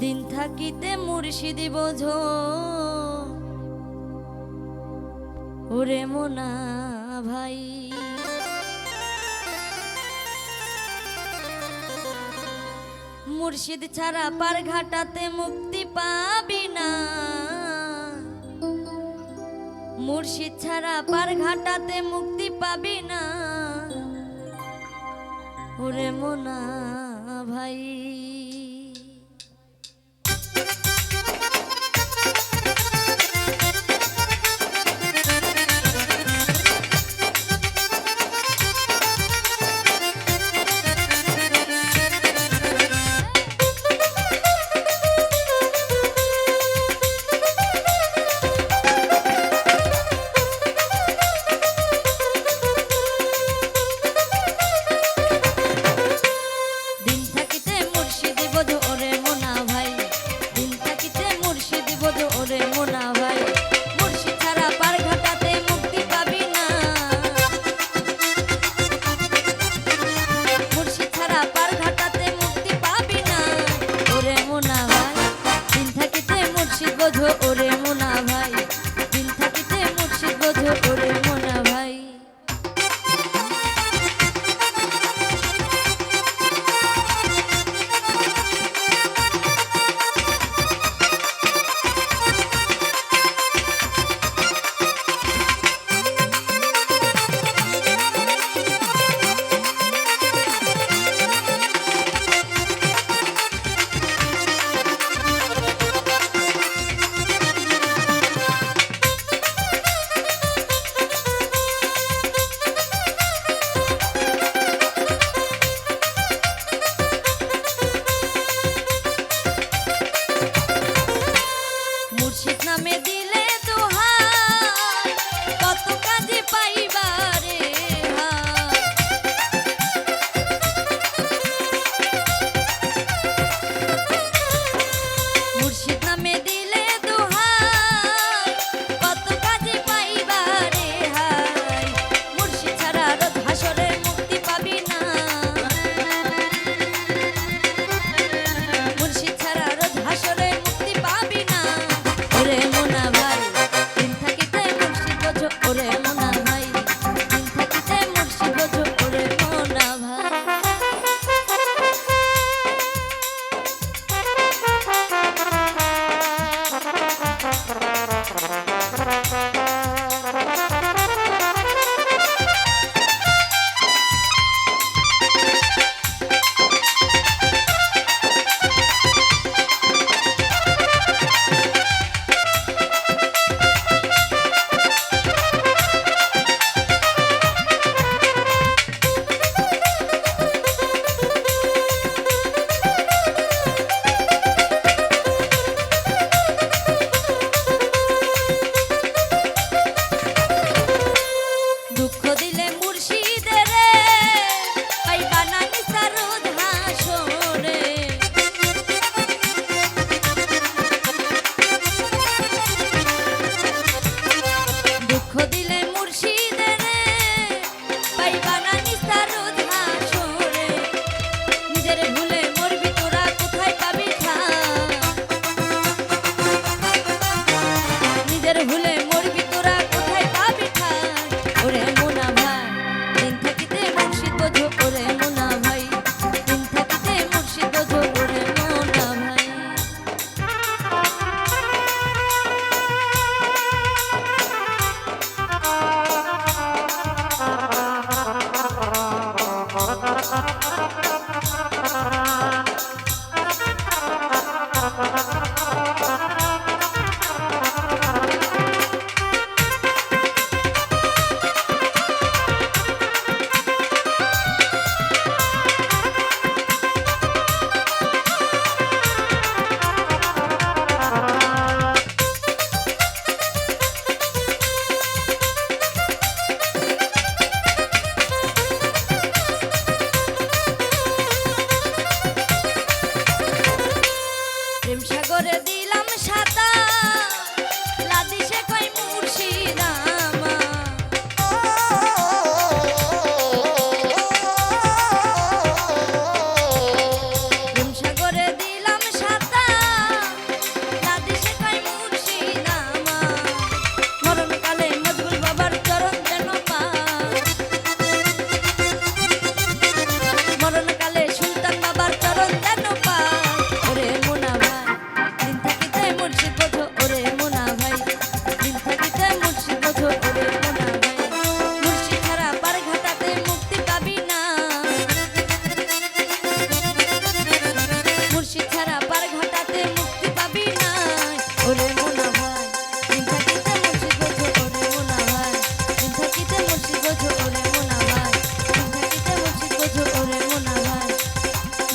দিন থাকিতে মুর্শিদি বোঝ। ওরে মোনা ভাই। মুর্শিদ ছাড়া পার ঘাটাতে মুক্তি পাবি না। মুর্শিদ ছাড়া পার ঘাটাতে মুক্তি পাবি না। ওরে মোনা ভাই।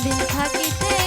দিন থাকিতে